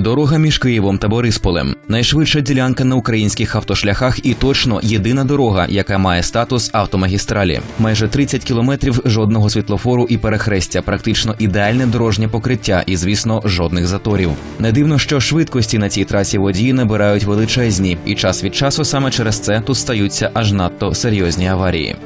Дорога між Києвом та Борисполем найшвидша ділянка на українських автошляхах і точно єдина дорога, яка має статус автомагістралі. Майже 30 кілометрів жодного світлофору і перехрестя, практично ідеальне дорожнє покриття і, звісно, жодних заторів. Не дивно, що швидкості на цій трасі водії набирають величезні, і час від часу саме через це тут стаються аж надто серйозні аварії.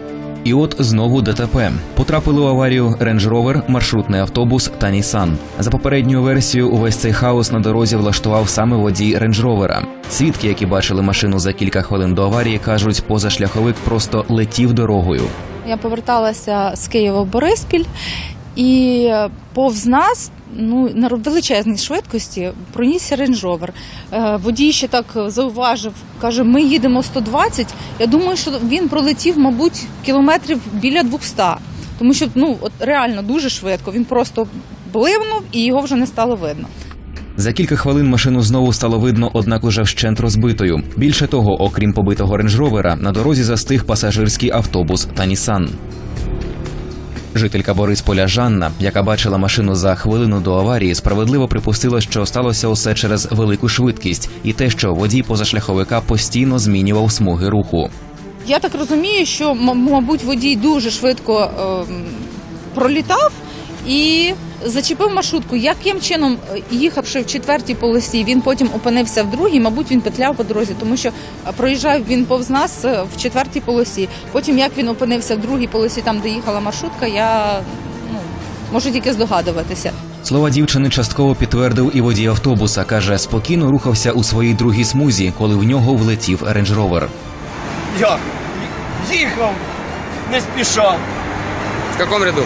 І от знову ДТП. Потрапили у аварію Range Rover, маршрутний автобус та Nissan. За попередньою версією, увесь цей хаос на дорозі влаштував саме водій Range Rover. Свідки, які бачили машину за кілька хвилин до аварії, кажуть, позашляховик просто летів дорогою. Я поверталася з Києва в Бориспіль, і повз нас ну, на величезній швидкості пронісся рейндж-ровер. Е, Водій ще так зауважив, каже, ми їдемо 120. Я думаю, що він пролетів, мабуть, кілометрів біля 200. Тому що ну, от реально дуже швидко. Він просто бливнув і його вже не стало видно. За кілька хвилин машину знову стало видно, однак уже вщент розбитою. Більше того, окрім побитого рейндж-ровера, на дорозі застиг пасажирський автобус та Нісан. Жителька Борисполя Жанна, яка бачила машину за хвилину до аварії, справедливо припустила, що сталося усе через велику швидкість і те, що водій позашляховика постійно змінював смуги руху. Я так розумію, що мабуть водій дуже швидко е пролітав і зачепив маршрутку. Яким чином, е, їхавши в четвертій полосі, він потім опинився в другій, мабуть, він петляв по дорозі, тому що е, проїжджав він повз нас е, в четвертій полосі. Потім як він опинився в другій полосі, там де їхала маршрутка, я ну, можу тільки здогадуватися. Слова дівчини частково підтвердив і водій автобуса. каже, спокійно рухався у своїй другій смузі, коли в нього влетів рейндж-ровер. Як? Їхав, не спіша, В каком ряду?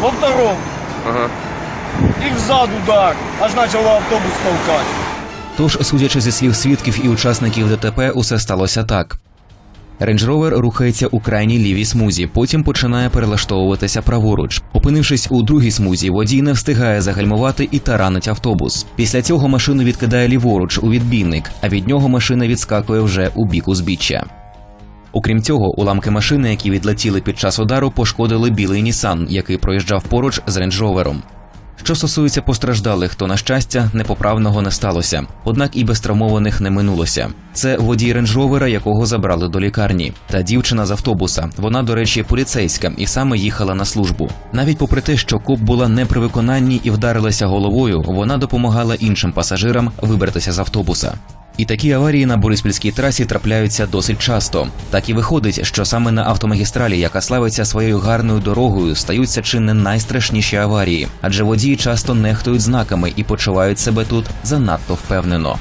во втором, Ага. і взаду удар, аж почав автобус толкати. Тож, судячи зі слів свідків і учасників ДТП, усе сталося так. Рейндж Ровер рухається у крайній лівій смузі, потім починає перелаштовуватися праворуч. Опинившись у другій смузі, водій не встигає загальмувати і таранить автобус. Після цього машину відкидає ліворуч у відбійник, а від нього машина відскакує вже у бік узбіччя. Окрім цього, уламки машини, які відлетіли під час удару, пошкодили білий Нісан, який проїжджав поруч з Рейндж Ровером. Що стосується постраждалих, то на щастя непоправного не сталося. Однак і без травмованих не минулося. Це водій рейндж-ровера, якого забрали до лікарні, та дівчина з автобуса. Вона, до речі, поліцейська і саме їхала на службу. Навіть попри те, що коп була не при виконанні і вдарилася головою, вона допомагала іншим пасажирам вибратися з автобуса. І такі аварії на Бориспільській трасі трапляються досить часто. Так і виходить, що саме на автомагістралі, яка славиться своєю гарною дорогою, стаються чи не найстрашніші аварії, адже водії часто нехтують знаками і почувають себе тут занадто впевнено.